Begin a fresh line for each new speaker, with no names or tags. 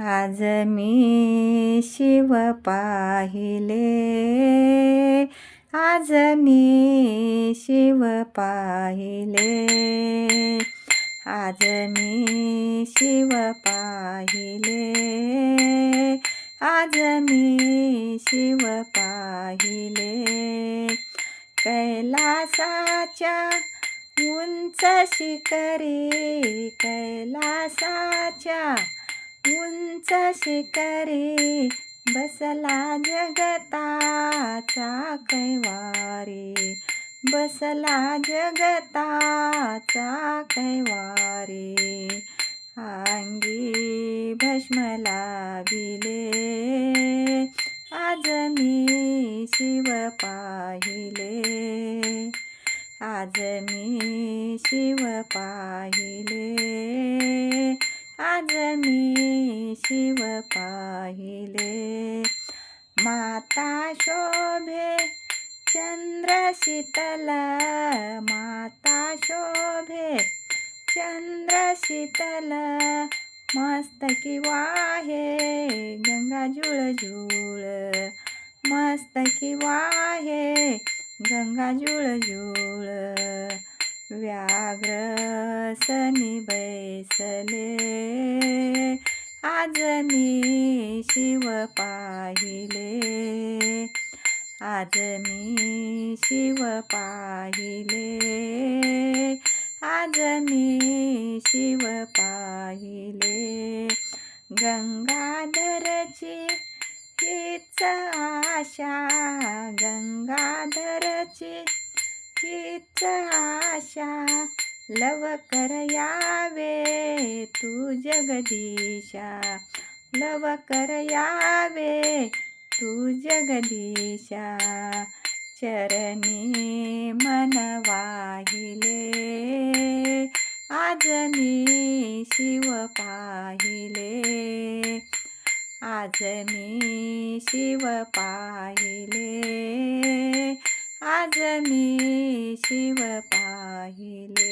आज मी शिव पाहिले. आज मी शिव पाहिले. आज मी शिव पाहिले. आज मी शिव पाहिले. कैलासाच्या उंच शिखरी कैलासाच्या उंच शिखरी बसला जगताचा कैवारी. बसला जगताचा कैवारी. अंगी भस्मला बिले आज मी शिव पाहिले. आज मी शिव पाहिले. आज मी शिव पाहिले. माता शोभे चंद्र शीतल. माता शोभे चंद्र शीतल. मस्त वाहे गंगा जुळ जुळ. मस्त वाहे गंगा जुळ जुळ. व्याघ्र सनी बैसले. आज मी शिव पाहिले. आज मी शिव पाहिले. आज मी शिव पाहिले. गंगाधरची हीच आशा गंगाधरची हीच आशा. लवकर यावे तू जगदीशा. लवकर यावे तू जगदीशा. चरणी मन वाहिले आज मी शिव पाहिले. आज मी शिव पाहिले. आज मी शिव पाहिले.